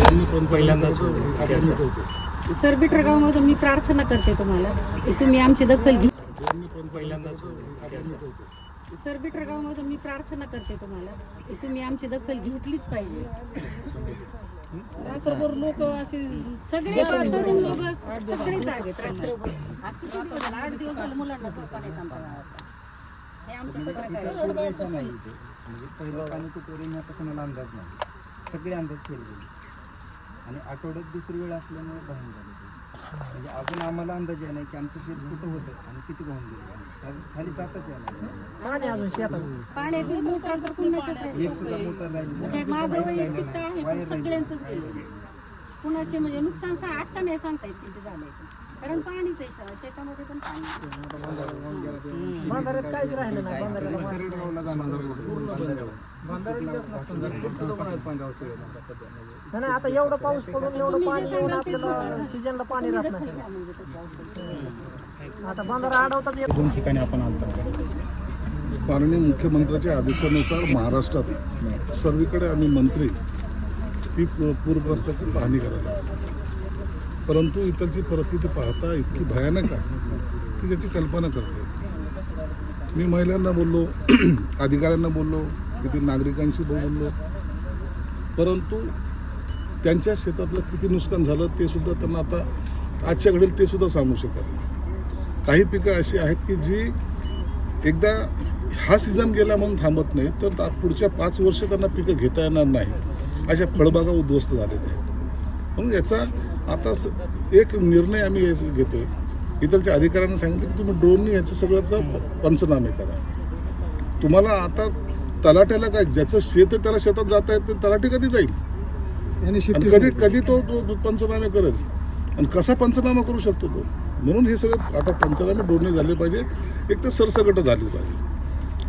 पहिल्यांदाच सर बिटरगावमधून मी प्रार्थना करते तुम्हाला. की तुम्ही आमची दखल घे पहिल्यांदाच सर बिटरगावमधून मी प्रार्थना करते तुम्हाला की तुम्ही आमची दखल घेतलीच पाहिजे. रात्रभर लोक असे सगळे तरुण लोक सगळे जागेत रात्रभर आज किती दिवस झाले? आठ दिवस झाले मुलांना झोपा आमच्या गावात हे आमचे पत्रकार आहेत. पहिलं पाणी कुठवर येईल आता कोणाला अंदाज नाही. सगळे अंदाज फेल गेले आणि आठवड्यात दुसरी वेळ असल्यामुळे वाहून झाले ते. म्हणजे अजून आम्हाला अंदाज आहे नाही की आमचं शेत कुठं होतं आणि किती वाहून गेलं. खाली- जातच आहे कुणाच्याच आहे. एक सुद्धा मोटर सगळ्यांचंच गेलं कुणाचे म्हणजे नुकसान सा आत्ता नाही सांगता येत किती झालंय ते. कारण पाणीच आहे शे- शेतामध्ये पण पाणी आहे. नाही. आता एवढं पाऊस पडून एवढं पाणी येऊन आपल्याला सीजनला पाणी राहत नाही. म्हणजे तसं. आता बंधारा अडवतात येत दोन ठिकाणी आपण आलतो माननीय मुख्यमंत्र्याच्या आदेशानुसार महाराष्ट्रात सर्वीकडे आम्ही मंत्री ही पूरग्रस्ताची पाहणी करायला परंतु इथलची परिस्थिती पाहता इतकी भयानक आहे की त्याची कल्पना करते मी महिलांना बोललो अधिकाऱ्यांना बोललो किती नागरिकांशी बोललो. परंतु त्यांच्या शेतातलं किती नुकसान झालं ते सुद्धा त्यांना आता आजच्या घडीला ते सुद्धा सांगू शकत नाही. काही पिकं अशी आहेत की जी एकदा हा सीझन गेला म्हणून थांबत नाही तर पुढच्या पाच वर्ष त्यांना पिकं घेता येणार नाही अशा फळबागा उद्ध्वस्त झालेल्या आहेत. म्हणून याचा आता स- एक निर्णय आम्ही याचा घेतोय. इथलच्या अधिकाऱ्यांना सांगितलं की तुम्ही ड्रोननी याचं सगळ्याचं प- पंचनामे करा. तुम्हाला आता तलाट्याला काय ज्याचं शेत आहे त्याला शेतात जाता येत नाही, तलाठी कधी जाईल? आणि कधी कधी तो तो- तो पंचनामे करेल? आणि कसा पंचनामा करू शकतो तो? म्हणून हे सगळं आता पंचनामे दोन्ही झाले पाहिजे. एक तर सरसकट झाली पाहिजे.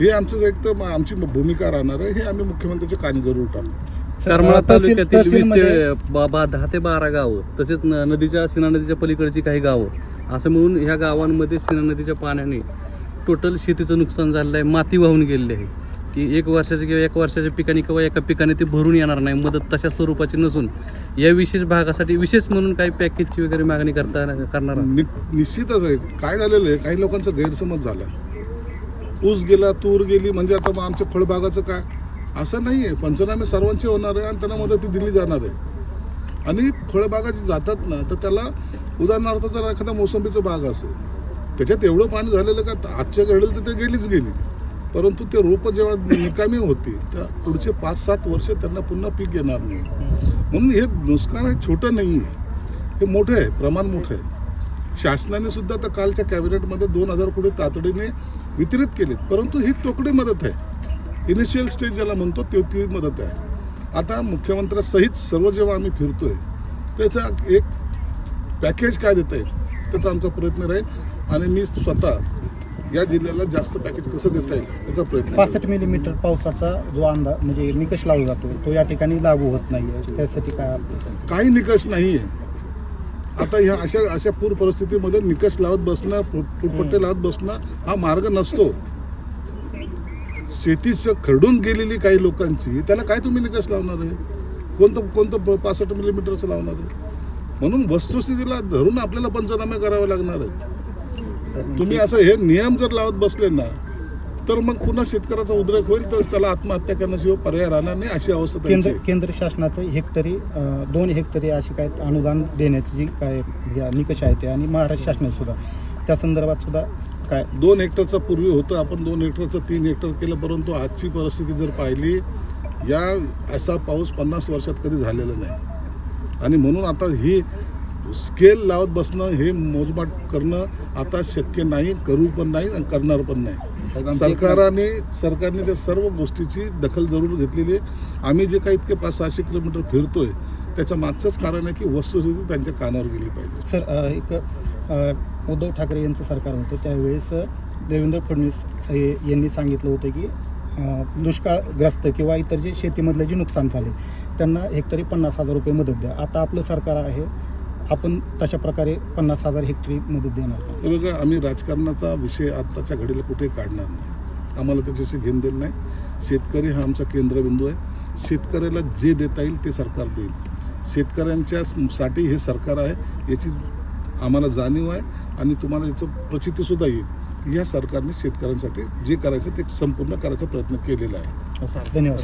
हे आमचं एक तर आमची भूमिका राहणार आहे. हे आम्ही मुख्यमंत्र्याच्या कानी जरूर टाकू. तहसील- करमाळा तालुक्यातील वीस तहसीलमध्ये- ते बा- बा- दहा ते बारा गावं तसेच न- नदीच्या सीना नदीच्या पलीकडची काही गावं. असं मिळून ह्या गावांमध्ये सीना नदीच्या पाण्याने टोटल शेतीचं नुकसान झालेलं आहे माती वाहून गेलेली आहे. की एक वर्षाच्या किंवा एक वर्षाच्या पिकाने किंवा एका पिकाने ते भरून येणार नाही मदत तशा स्वरूपाची नसून या विशेष भागासाठी विशेष म्हणून काही पॅकेजची वगैरे मागणी करता करणार आहात? नि निश्चितच आहे. काय झालेलं आहे? काही लोकांचा गैरसमज झाला. ऊस गेला तूर गेली म्हणजे आता मग आमच्या फळबागाचं काय? असं नाही आहे पंचनामे सर्वांचे होणार आहे आणि त्यांना मदती दिली जाणार आहे. आणि फळबागा जी जातात ना तर त्याला उदाहरणार्थ जर एखादा मोसंबीचं बाग असेल त्याच्यात एवढं पाणी झालेलं का आजच्या घडेल तर ते गेलीच गेली. परंतु ते रोपं जेव्हा निकामी होती त्या पुढचे पाच सात वर्ष त्यांना पुन्हा पीक येणार नाही. म्हणून हे नुकसान हे छोटं नाही आहे हे मोठं आहे प्रमाण मोठं आहे. शासनाने सुद्धा आता कालच्या कॅबिनेटमध्ये दोन हजार कोटी तातडीने वितरित केलेत. परंतु ही तोकडी मदत आहे. इनिशियल स्टेज ज्याला म्हणतो ते ती मदत आहे. आता मुख्यमंत्र्यासहित सर्व जेव्हा आम्ही फिरतोय त्याचा एक पॅकेज काय देता येईल त्याचा आमचा प्रयत्न राहील. आणि मी स्वतः या जिल्ह्याला जास्त पॅकेज कसं देता येईल याचा प्रयत्न. पासष्ट मिलीमीटर पावसाचा जो अंदाज म्हणजे निकष लावला जातो तो या ठिकाणी लागू होत नाही त्यासाठी काय काही निकष नाही आहे आता ह्या अशा अशा पूर परिस्थितीमध्ये निकष लावत बसणं फुटपट्टे लावत बसणं हा मार्ग नसतो. शेतीच खरडून गेलेली काही लोकांची त्याला काय तुम्ही निकष लावणार आहे? कोणतं कोणतं पासष्ट मिलीमीटरचं लावणार आहे? म्हणून वस्तुस्थितीला धरून आपल्याला पंचनामे करावे लागणार आहेत. तुम्ही असं हे नियम जर लावत बसले ना तर मग पुन्हा शेतकऱ्याचा उद्रेक होईल तर त्याला आत्महत्या करण्याशिवाय पर्याय राहणार नाही अशी अवस्था केंद्र. केंद्र शासनाचं हेक्टरी दोन हेक्टरी अशी काय अनुदान देण्याची जी काय या निकष आहे ते आणि महाराष्ट्र शासनाने सुद्धा. त्या संदर्भात सुद्धा काय? दोन हेक्टरचा पूर्वी होतं आपण दोन हेक्टरचं तीन हेक्टर केलं परंतु आजची परिस्थिती जर पाहिली या असा पाऊस पन्नास वर्षात कधी झालेला नाही. आणि म्हणून आता ही स्केल लावत बसणं हे मोजमाप करणं आता शक्य नाही करू पण नाही आणि करणार पण नाही. सरकारने सरकारने त्या सर्व गोष्टीची दखल जरूर घेतलेली आहे. आम्ही जे काही इतके पाच सहाशे किलोमीटर फिरतोय त्याच्या मागचंच कारण आहे की वस्तुस्थिती त्यांच्या कानावर गेली पाहिजे. सर एक उद्धव ठाकरे यांचं सरकार होतं. त्यावेळेस देवेंद्र फडणवीस हे यांनी सांगितलं होतं की दुष्काळग्रस्त किंवा इतर जे शेतीमधलं जे नुकसान झाले त्यांना हेक्टरी पन्नास हजार रुपये मदत द्या. आता आपलं सरकार आहे आपण तशा प्रकारे पन्नास हजार हेक्टरी मदत देणार. हे बघा आम्ही राजकारणाचा विषय आत्ताच्या घडीला कुठे काढणार नाही. आम्हाला त्याच्याशी घेणं देणं नाही. शेतकरी हा आमचा केंद्रबिंदू आहे. शेतकऱ्याला जे देता येईल ते सरकार देईल. शेतकऱ्यांच्या साठी हे सरकार आहे याची आम्हाला जाणीव आहे आणि तुम्हाला याचं प्रचितीसुद्धा येईल. या सरकारने शेतकऱ्यांसाठी जे करायचं ते संपूर्ण करायचा प्रयत्न केलेला आहे. धन्यवाद.